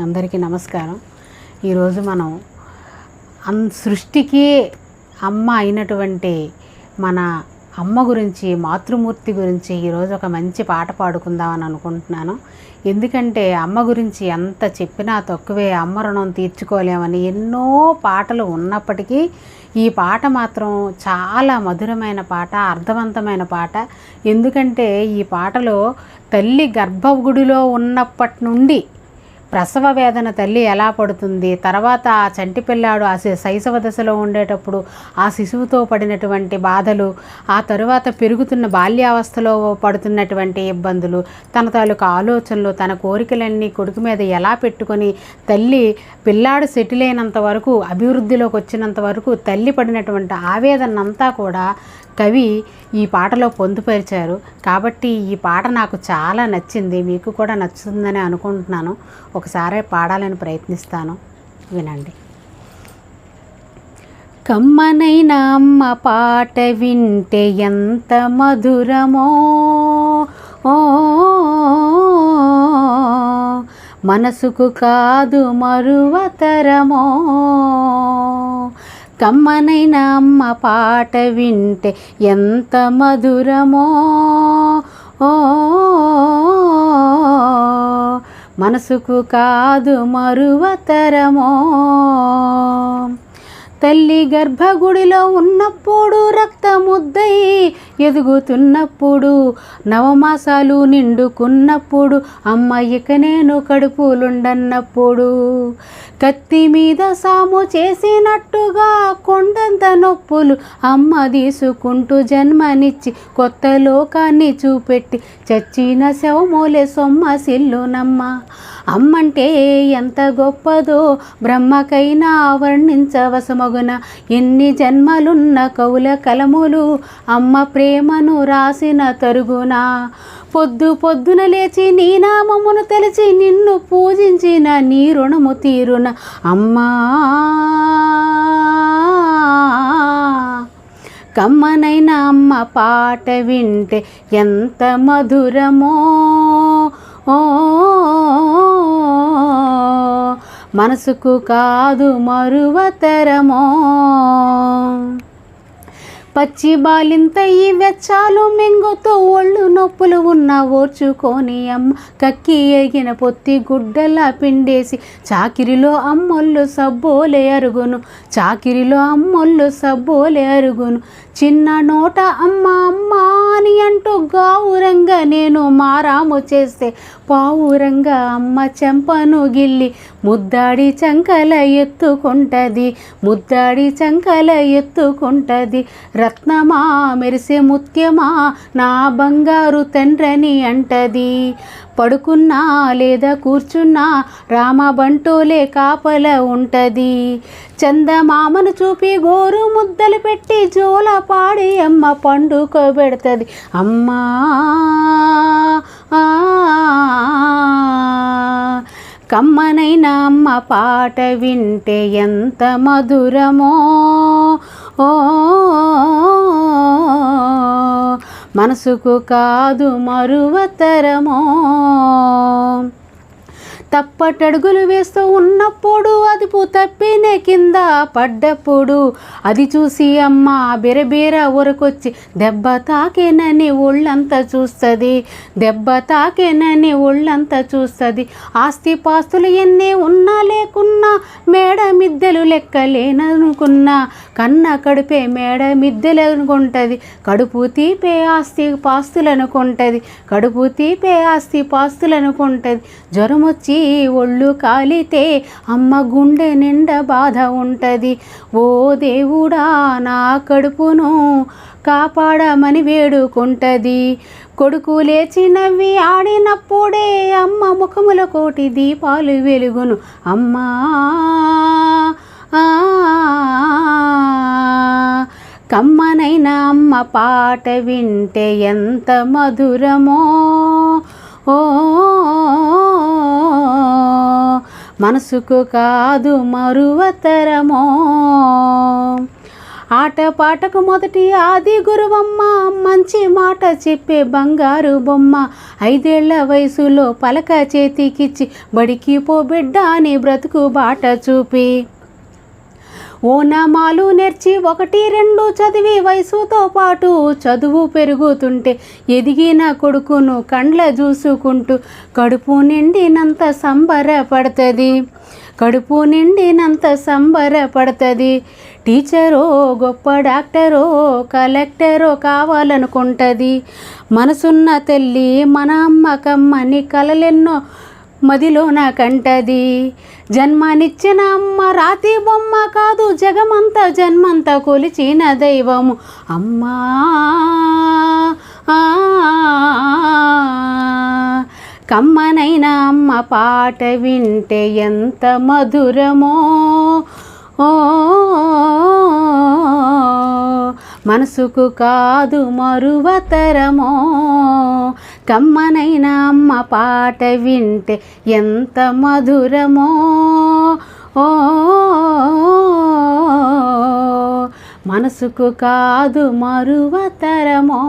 అందరికీ నమస్కారం. ఈరోజు మనం అన్ సృష్టికి అమ్మ అయినటువంటి మన అమ్మ గురించి మాతృమూర్తి గురించి ఈరోజు ఒక మంచి పాట పాడుకుందామని అనుకుంటున్నాను. ఎందుకంటే అమ్మ గురించి ఎంత చెప్పినా తక్కువే అమ్మ రుణం తీర్చుకోలేమని ఎన్నో పాటలు ఉన్నప్పటికీ ఈ పాట మాత్రం చాలా మధురమైన పాట అర్థవంతమైన పాట. ఎందుకంటే ఈ పాటలో తల్లి గర్భగుడిలో ఉన్నప్పటి నుండి ప్రసవ వేదన తల్లి ఎలా పడుతుంది? తర్వాత ఆ చంటి పిల్లాడు ఆ శి- శైశవ దశలో ఉండేటప్పుడు ఆ శిశువుతో పడినటువంటి బాధలు ఆ తరువాత పెరుగుతున్న బాల్యావస్థలో పడుతున్నటువంటి ఇబ్బందులు తన తాలూకు ఆలోచనలు తన కోరికలన్నీ కొడుకు మీద ఎలా పెట్టుకొని తల్లి పిల్లాడు సెటిల్ అయినంత వరకు అభివృద్ధిలోకి వచ్చినంత వరకు తల్లి పడినటువంటి ఆవేదన అంతా కూడా కవి ఈ పాటలో పొందుపరిచారు. కాబట్టి ఈ పాట నాకు చాలా నచ్చింది. మీకు కూడా నచ్చుతుందని అనుకుంటున్నాను. ఒకసారి పాడాలని ప్రయత్నిస్తాను. వినండి. కమ్మనైన అమ్మ పాట వింటే ఎంత మధురమో ఓ మనసుకు కాదు మరువతరమో. కమ్మనైన అమ్మ పాట వింటే ఎంత మధురమో ఓ మనసుకు కాదు మరువతరమో తల్లి గర్భగుడిలో ఉన్నప్పుడు రక్తముద్దై ఎదుగుతున్నప్పుడు నవమాసాలు నిండుకున్నప్పుడు అమ్మ ఇక నేను కడుపులుండన్నప్పుడు. కత్తి మీద సాము చేసినట్టుగా కొండంత నొప్పులు అమ్మ తీసుకుంటూ జన్మనిచ్చి కొత్త లోకాన్ని చూపెట్టి చచ్చిన శవమూలే సొమ్మ సిల్లునమ్మ. అమ్మంటే ఎంత గొప్పదో బ్రహ్మకైనా వర్ణించవసమగున ఎన్ని జన్మలున్న కవుల కలములు అమ్మ ప్రేమను రాసిన తరుగున. పొద్దు పొద్దున లేచి నీ నామమును తెలిసి నిన్ను పూజించిన నీ రుణము తీరున. అమ్మా! కమ్మనైన అమ్మ పాట వింటే ఎంత మధురమో. ఓ మనసుకు కాదు మరువతరమో పచ్చి బాలింత ఈ వెచ్చాలు మింగుతూ ఒళ్ళు నొప్పులు ఉన్న ఓర్చుకొని అమ్మ కక్కి ఎగిన పొత్తి గుడ్డలా పిండేసి చాకిరిలో అమ్మొళ్ళు సబ్బోలే అరుగును చాకిరిలో అమ్మొళ్ళు సబ్బోలే అరుగును. చిన్న నోట అమ్మ అమ్మ అంటూ గావురంగా నేను మారాము చేస్తే పావురంగా అమ్మ చెంపను గిల్లి ముద్దాడి చంకల ఎత్తుకుంటది ముద్దాడి చంకల ఎత్తుకుంటది. రత్నమా మెరిసే ముత్యమా నా బంగారు తండ్రని అంటది. పడుకున్నా లేదా కూర్చున్నా రామబంటోలే కాపల ఉంటది. చందమామను చూపి గోరు ముద్దలు పెట్టి జోల పాడి అమ్మ పండుకోబెడుతుంది అమ్మా ఆ, కమ్మనైన అమ్మ పాట వింటే ఎంత మధురమో ఓ మనసుకు కాదు మరువతరమో. తప్పటడుగులు వేస్తూ ఉన్నప్పుడు అదుపు తప్పినే కింద పడ్డప్పుడు అది చూసి అమ్మ బిరబీర ఊరకొచ్చి దెబ్బ తాకేనని ఒళ్ళంతా చూస్తుంది దెబ్బ తాకేనని ఒళ్ళంతా చూస్తుంది. ఆస్తి పాస్తులు ఎన్ని ఉన్నా లేకున్నా మేడ మిద్దెలు లెక్కలేననుకున్నా కన్న కడుపే మేడ మిద్దెలు అనుకుంటుంది కడుపు తీపే ఆస్తి పాస్తులు అనుకుంటుంది కడుపు తీపే ఆస్తి పాస్తులు అనుకుంటుంది. జ్వరం వచ్చి ఒళ్ళు కాలితే అమ్మ గుండె నిండా బాధ ఉంటుంది. ఓ దేవుడా నా కడుపును కాపాడమని వేడుకుంటది. కొడుకు లేచి నవ్వి ఆడినప్పుడే అమ్మ ముఖముల కోటి దీపాలు వెలుగును. అమ్మా కమ్మనైన అమ్మ పాట వింటే ఎంత మధురమో. ఓ మనసుకు కాదు మరువతరమో. ఆట పాటకు మొదటి ఆది గురువమ్మ మంచి మాట చెప్పే బంగారు బొమ్మ. ఐదేళ్ళ వయసులో పలక చేతికిచ్చి బడికి పో బిడ్డ అని బ్రతుకు బాట చూపి. ఓనామాలు నేర్చి ఒకటి రెండు చదివి వయసుతో పాటు చదువు పెరుగుతుంటే ఎదిగిన కొడుకును కండ్ల చూసుకుంటూ కడుపు నిండినంత సంబరపడుతుంది. కడుపు నిండినంత సంబరపడుతుంది. టీచరో గొప్ప డాక్టరో కలెక్టరో కావాలనుకుంటుంది. మనసున్న తల్లి మన అమ్మకమ్మని కలలెన్నో మదిలోన కంటది జన్మనిచ్చిన అమ్మ రాతి బొమ్మ కాదు జగమంత జన్మంత కొలిచిన దైవము. అమ్మా! ఆ, కమ్మనైన అమ్మ పాట వింటే ఎంత మధురమో. ఓ! మనసుకు కాదు మరువతరమో. కమ్మనైన అమ్మ పాట వింటే ఎంత మధురమో. ఓ మనసుకు కాదు మరువతరమో